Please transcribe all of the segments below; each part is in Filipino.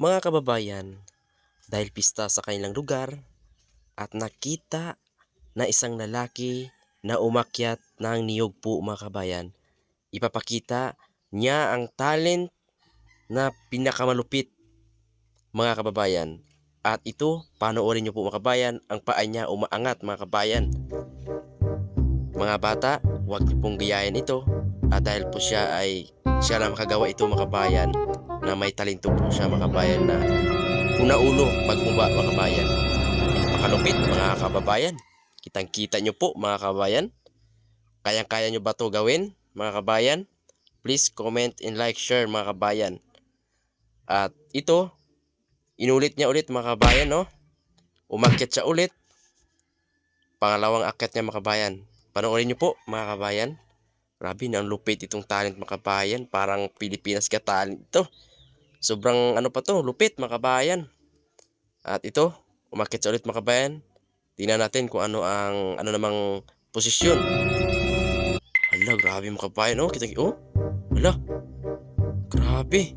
Mga kababayan, dahil pista sa kanilang lugar at nakita na isang lalaki na umakyat ng niyog po mga kabayan, ipapakita niya ang talent na pinakamalupit mga kababayan. At ito, panoorin niyo po mga kabayan, ang paa niya umaangat mga kabayan. Mga bata, huwag niyo pong gayahin ito. At dahil po siya ay siya lang makagawa ito mga kabayan na may talento po siya mga kabayan na una-ulo pagmumba mga kabayan. Napakalupit mga kababayan. Kitang kita nyo po mga kababayan. Kayang-kaya nyo ba to gawin mga kabayan? Please comment and like, share mga kabayan. At ito, inulit niya ulit mga kabayan no. Umakyat siya ulit. Pangalawang akyat niya mga kabayan. Panoorin nyo po mga kabayan. Grabe ang lupit itong talent mga kabayan. Parang Pilipinas ka talent ito. Sobrang ano pa to, lupit mga kabayan. At ito, umakyat siya ulit mga kabayan. Tingnan natin kung ano ang ano namang posisyon. Hala, grabe mga kabayan. Oh, kita oh. Hala. Grabe.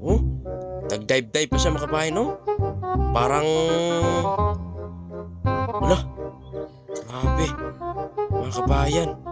Oh. Nag-dive-dive pa siya mga kabayan, oh. Parang Hala. Grabe. Mga kabayan.